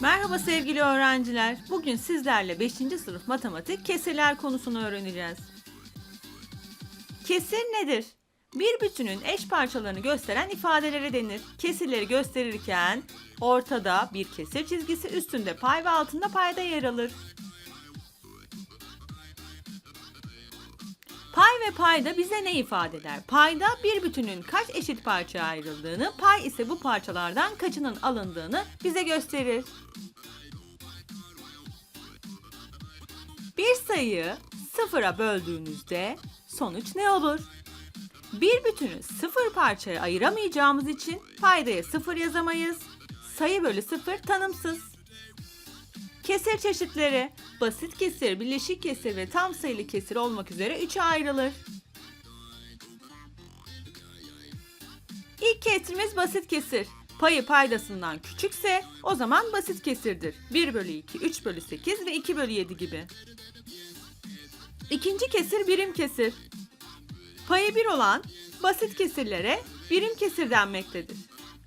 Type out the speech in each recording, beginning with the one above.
Merhaba sevgili öğrenciler. Bugün sizlerle 5. sınıf matematik kesirler konusunu öğreneceğiz. Kesir nedir? Bir bütünün eş parçalarını gösteren ifadelere denir. Kesirleri gösterirken ortada bir kesir çizgisi, üstünde pay ve altında payda yer alır. Pay ve payda bize ne ifade eder? Payda bir bütünün kaç eşit parçaya ayrıldığını, pay ise bu parçalardan kaçının alındığını bize gösterir. Bir sayıyı sıfıra böldüğünüzde sonuç ne olur? Bir bütünü sıfır parçaya ayıramayacağımız için paydaya sıfır yazamayız. Sayı bölü sıfır tanımsız. Kesir çeşitleri basit kesir, bileşik kesir ve tam sayılı kesir olmak üzere üçe ayrılır. İlk kesrimiz basit kesir. Payı paydasından küçükse o zaman basit kesirdir. 1 bölü 2, 3 bölü 8 ve 2 bölü 7 gibi. İkinci kesir birim kesir. Payı 1 olan basit kesirlere birim kesir denmektedir.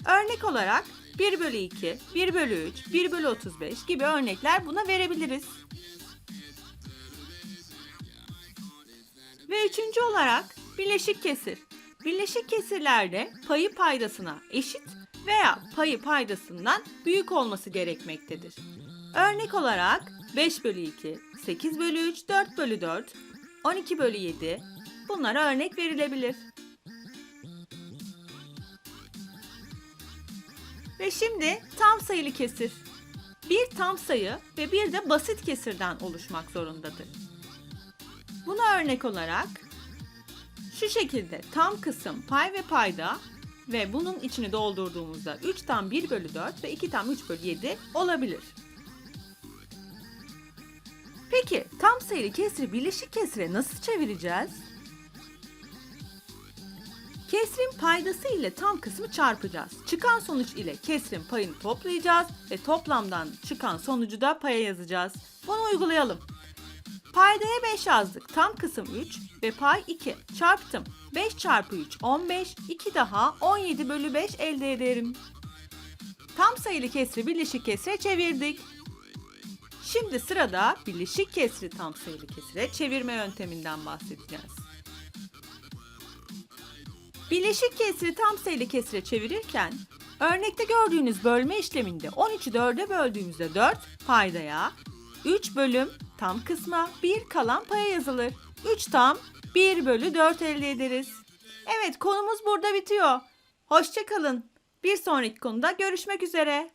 Örnek olarak 1 bölü 2, 1 bölü 3, 1 bölü 35 gibi örnekler buna verebiliriz. Ve üçüncü olarak bileşik kesir. Bileşik kesirlerde payı paydasına eşit veya payı paydasından büyük olması gerekmektedir. Örnek olarak 5 bölü 2, 8 bölü 3, 4 bölü 4, 12 bölü 7 bunlara örnek verilebilir. Ve şimdi tam sayılı kesir. Bir tam sayı ve bir de basit kesirden oluşmak zorundadır. Buna örnek olarak şu şekilde tam kısım pay ve payda ve bunun içini doldurduğumuzda 3 tam 1 bölü 4 ve 2 tam 3 bölü 7 olabilir. Peki tam sayılı kesri bileşik kesire nasıl çevireceğiz? Kesrin paydası ile tam kısmı çarpacağız. Çıkan sonuç ile kesrin payını toplayacağız ve toplamdan çıkan sonucu da paya yazacağız. Bunu uygulayalım. Paydaya 5 yazdık. Tam kısım 3 ve pay 2. Çarptım. 5 çarpı 3 15. 2 daha 17 bölü 5 elde ederim. Tam sayılı kesri birleşik kesre çevirdik. Şimdi sırada birleşik kesri tam sayılı kesire çevirme yönteminden bahsedeceğiz. Bileşik kesri tam sayılı kesire çevirirken örnekte gördüğünüz bölme işleminde 13'ü 4'e böldüğümüzde 4 paydaya, 3 bölüm tam kısma, 1 kalan paya yazılır. 3 tam 1 bölü 4 elde ederiz. Evet konumuz burada bitiyor. Hoşçakalın. Bir sonraki konuda görüşmek üzere.